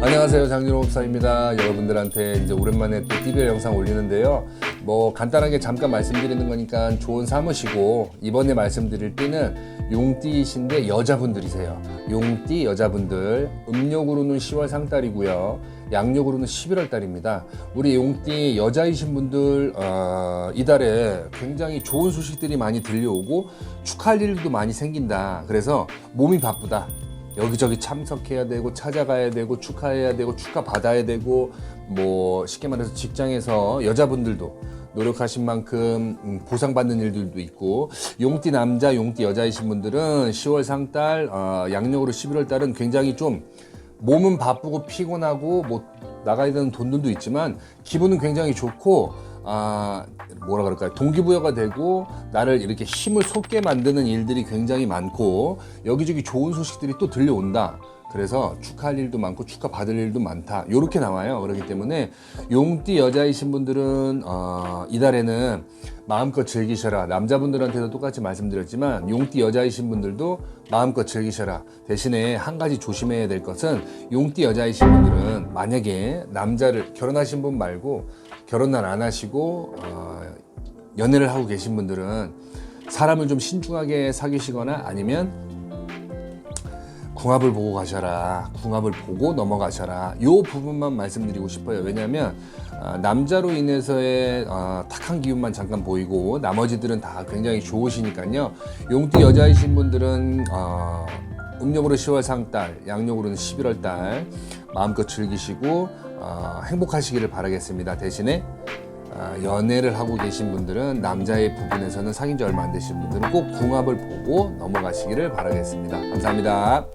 안녕하세요 장준호 목사입니다. 여러분들한테 이제 오랜만에 또 TV에 영상 올리는데요. 뭐 간단하게 잠깐 말씀드리는 거니까 좋은 삼으시고 이번에 말씀드릴 띠는 용띠이신데 여자분들이세요. 용띠 여자분들 음력으로는 10월 상달이고요. 양력으로는 11월 달입니다. 우리 용띠 여자이신 분들 어, 이달에 굉장히 좋은 소식들이 많이 들려오고 축하할 일도 많이 생긴다. 그래서 몸이 바쁘다. 여기저기 참석해야 되고 찾아가야 되고 축하해야 되고 축하 받아야 되고 뭐 쉽게 말해서 직장에서 여자분들도 노력하신 만큼 음, 보상받는 일들도 있고 용띠 남자 용띠 여자이신 분들은 10월 상달 어, 양력으로 11월 달은 굉장히 좀 몸은 바쁘고 피곤하고 뭐 나가야 되는 돈들도 있지만 기분은 굉장히 좋고 아 뭐라 그럴까요? 동기부여가 되고 나를 이렇게 힘을 솟게 만드는 일들이 굉장히 많고 여기저기 좋은 소식들이 또 들려온다. 그래서 축하할 일도 많고 축하 받을 일도 많다. 요렇게 나와요. 그렇기 때문에 용띠 여자이신 분들은 어, 이달에는 마음껏 즐기셔라. 남자분들한테도 똑같이 말씀드렸지만 용띠 여자이신 분들도 마음껏 즐기셔라. 대신에 한 가지 조심해야 될 것은 용띠 여자이신 분들은 만약에 남자를 결혼하신 분 말고 결혼을 안 하시고 어, 연애를 하고 계신 분들은 사람을 좀 신중하게 사귀시거나 아니면 궁합을 보고 가셔라. 궁합을 보고 넘어가셔라. 요 부분만 말씀드리고 싶어요. 왜냐하면 아, 남자로 인해서의 아, 탁한 기운만 잠깐 보이고 나머지들은 다 굉장히 좋으시니까요. 용띠 여자이신 분들은 어, 음력으로 10월 상달, 양력으로는 11월 달 마음껏 즐기시고 어, 행복하시기를 바라겠습니다. 대신에 아, 연애를 하고 계신 분들은 남자의 부분에서는 사귄 지 얼마 안 되신 분들은 꼭 궁합을 보고 넘어가시기를 바라겠습니다. 감사합니다.